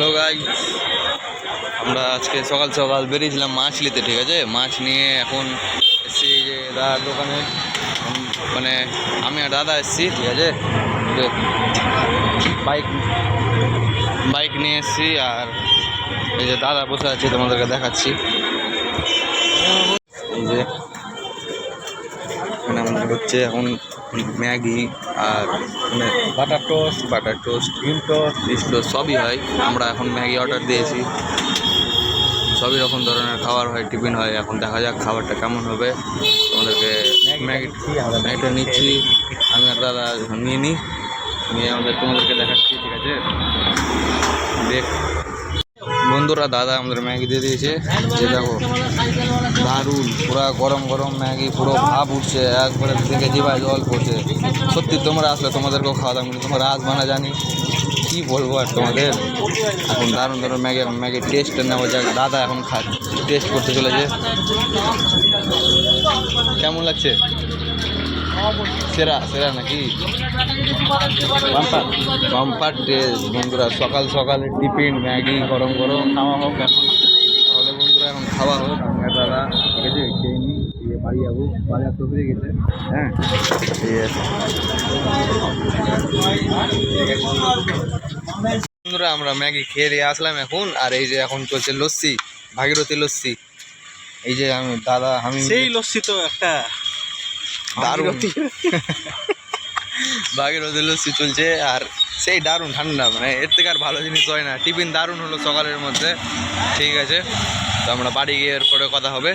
Hello guy আমরা আজকে সকাল সকাল বেরিয়েছিলাম মাছ নিতে ঠিক আছে? মাছ নিয়ে এখন এসছি যে দাদার দোকানে। মানে আমি আর দাদা এসছি, ঠিক আছে? বাইক বাইক নিয়ে এসছি আর এই যে দাদা বসে আছে, তোমাদেরকে দেখাচ্ছি। এই যে আমাদের হচ্ছে এখন ম্যাগি আর মানে বাটার টোস্ট বাটার টোস্ট ডিম টোস্ট ডিশ টোস্ট সবই হয়। আমরা এখন ম্যাগি অর্ডার দিয়েছি। সবই রকম ধরনের খাবার হয় টিফিন হয়। এখন দেখা যাক খাবারটা কেমন হবে। তোমাদেরকে ম্যাগি ম্যাগিটা নিচ্ছি। আমি আর দাদা এখন নিয়ে নিই। নিয়ে আমাদের তোমাদেরকে দেখাচ্ছি ঠিক আছে? দেখ। বন্ধুরা, দাদা আমাদের ম্যাগি দিয়ে দিয়েছে। যে দেখো, দারুণ, পুরো গরম গরম ম্যাগি, পুরো ভাব উঠছে, একবারে দেখে জিভায় জল পড়ছে। সত্যি, তোমরা আসলে তোমাদেরকেও খাওয়া দাম কিন্তু তোমরা আসবে না জানি। কী বলব আর তোমাদের? এখন দারুণ দারুণ ম্যাগি এখন ম্যাগির টেস্ট নেওয়া যাক। দাদা এখন খা টেস্ট করতে চলেছে। কেমন লাগছে? সেরা সেরা নাকি? বাম্পার টেস্ট বন্ধুরা, সকাল সকালে টিফিন, ম্যাগি, গরম গরম, খাওয়া হোক এখন। তাহলে বন্ধুরা, এখন খাওয়া হোক দাদা, ঠিক আছে? খেয়ে নিই দিয়ে বাড়ি যাব, বাজার তো হয়ে গেছে। হ্যাঁ বন্ধুরা, আমরা ম্যাগি খেয়ে দিয়ে আসলাম এখন, আর এই যে এখন চলছে লস্যি, ভাগীরথী লস্যি। এই যে আমি দাদা, আমি সেই লস্যি তো একটা। দারুণ। ভাগীরথী লস্যি চলছে আর সেই দারুণ ঠান্ডা মানে এর থেকে আর ভালো জিনিস হয় না। টিফিন দারুণ হলো সকালের মধ্যে। ঠিক আছে তো আমরা বাড়ি গিয়ে এরপরে কথা হবে।